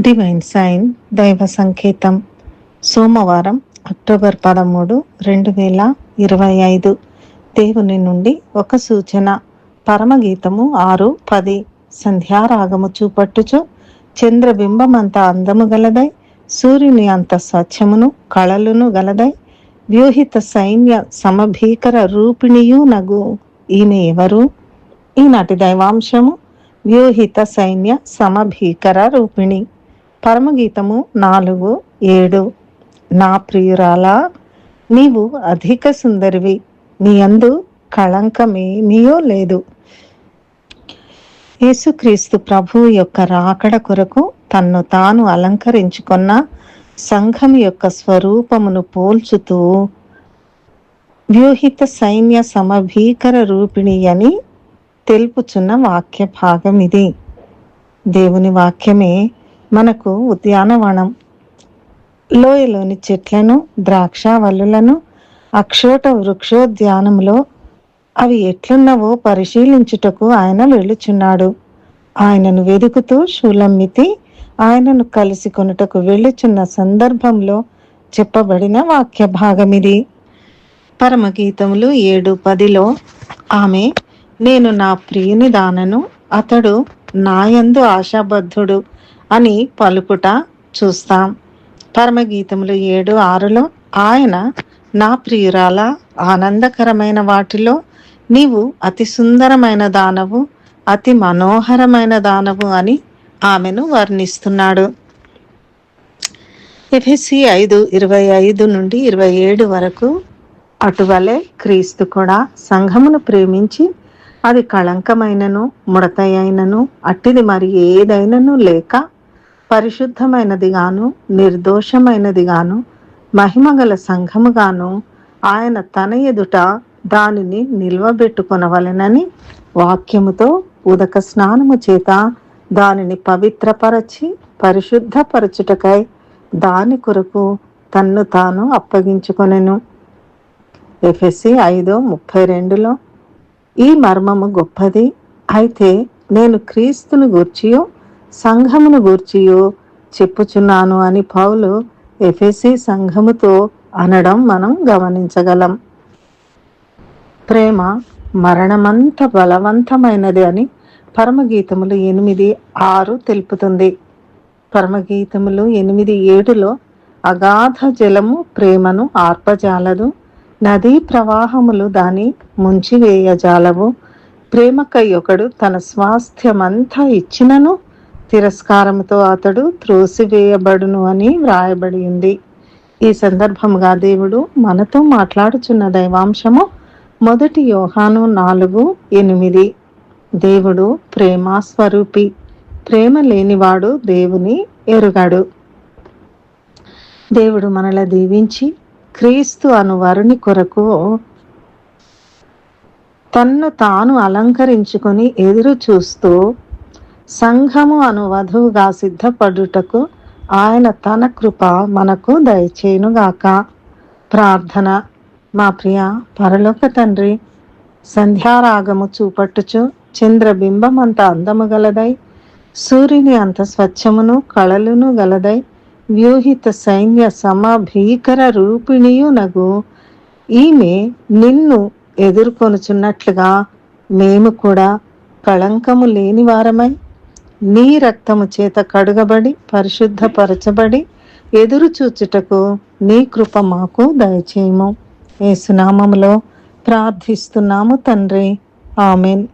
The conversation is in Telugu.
డివైన్ సైన్ దైవ సంకేతం సోమవారం అక్టోబర్ పదమూడు రెండు వేల ఇరవై ఐదు. దేవుని నుండి ఒక సూచన. పరమగీతము ఆరు పది. సంధ్యారాగము చూపట్టుచు చంద్రబింబమంత అందము గలదై సూర్యుని అంత స్వచ్ఛమును కళలును గలదై వ్యూహిత సైన్య సమభీకర రూపిణియు నగు ఈయన ఎవరు? ఈనాటి దైవాంశము వ్యూహిత సైన్య సమభీకర రూపిణి. పరమగీతము నాలుగు ఏడు. నా ప్రియురాలా నీవు అధిక సుందరివి. నీ అందు కళంకమేమీయో లేదు. యేసుక్రీస్తు ప్రభు యొక్క రాకడ కొరకు తన్ను తాను అలంకరించుకున్న సంఘం యొక్క స్వరూపమును పోల్చుతూ వ్యూహిత సైన్య సమభీకర రూపిణి అని తెలుపుచున్న వాక్య భాగం ఇది దేవుని వాక్యమే మనకు ఉద్యానవనం. లోయలోని చెట్లను ద్రాక్షావల్లులను అక్షోట వృక్షోద్యానంలో అవి ఎట్లున్నవో పరిశీలించుటకు ఆయన వెళ్ళుచున్నాడు. ఆయనను వెదుకుతూ శూలమ్మితి ఆయనను కలిసి కొనుటకు వెళ్ళుచున్న సందర్భంలో చెప్పబడిన వాక్య భాగం ఇది పరమగీతములు ఏడు పదిలో ఆమె నేను నా ప్రియుని దానను అతడు నాయందు ఆశాబద్ధుడు. అని పలుకుట చూస్తాం. పరమగీతములు ఏడు ఆరులో ఆయన నా ప్రియురాల ఆనందకరమైన వాటిలో నీవు అతి సుందరమైన దానవు అతి మనోహరమైన దానవు అని ఆమెను వర్ణిస్తున్నాడు. ఎఫ్ఎస్సి ఐదు ఇరవై ఐదు నుండి ఇరవై ఏడు వరకు అటువలే క్రీస్తు కూడా సంఘమును ప్రేమించి అది కళంకమైనను ముడతయైనను అట్టిది మరి ఏదైనను లేక పరిశుద్ధమైనదిగాను నిర్దోషమైనదిగాను మహిమగల సంఘముగాను ఆయన తన ఎదుట దానిని నిల్వబెట్టుకొనవలెనని వాక్యముతో ఉదక స్నానము చేత దానిని పవిత్రపరచి పరిశుద్ధపరచుటకై దాని కొరకు తన్ను తాను అప్పగించుకొనెను. ఎఫ్ఎస్సి ఐదు ముప్పై రెండులో ఈ మర్మము గొప్పది అయితే నేను క్రీస్తును గూర్చియో సంఘమును గూర్చియో చెప్పుచున్నాను అని పౌలు ఎఫెసి సంఘముతో అనడం మనం గమనించగలం. ప్రేమ మరణమంత బలవంతమైనది అని పరమగీతములు ఎనిమిది ఆరు తెలుపుతుంది. పరమగీతములు ఎనిమిది ఏడులో అగాధ జలము ప్రేమను ఆర్పజాలదు నదీ ప్రవాహములు దాని ముంచివేయజాలవు. ప్రేమకై ఒకడు తన స్వాస్థ్యమంతా ఇచ్చినను తిరస్కారముతో అతడు త్రోసివేయబడును అని వ్రాయబడి ఉంది ఈ సందర్భముగా దేవుడు మనతో మాట్లాడుచున్న దైవాంశము మొదటి యోహాను నాలుగు ఎనిమిది. దేవుడు ప్రేమ స్వరూపి ప్రేమ లేనివాడు దేవుని ఎరుగాడు. దేవుడు మనల దీవించి క్రీస్తు అను వరుని కొరకు తన్ను తాను అలంకరించుకొని ఎదురు చూస్తూ సంఘము అను వధువుగా సిద్ధపడుటకు ఆయన తన కృప మనకు దయచేయునుగాక. ప్రార్థన. మా ప్రియ పరలోక తండ్రి సంధ్యారాగము చూపట్టుచు చంద్రబింబం అంత అందము గలదై సూర్యుని అంత స్వచ్ఛమును కళలును గలదై వ్యూహిత సైన్య సమభీకర రూపిణియు నగు. ఈమె నిన్ను ఎదుర్కొనుచున్నట్లుగా మేము కూడా కళంకము లేని వారమై నీ రక్తము చేత కడుగబడి పరిశుద్ధపరచబడి ఎదురు చూచుటకు నీ కృప మాకు దయచేయము. ఏసునామములో ప్రార్థిస్తున్నాము తండ్రి. ఆమెన్.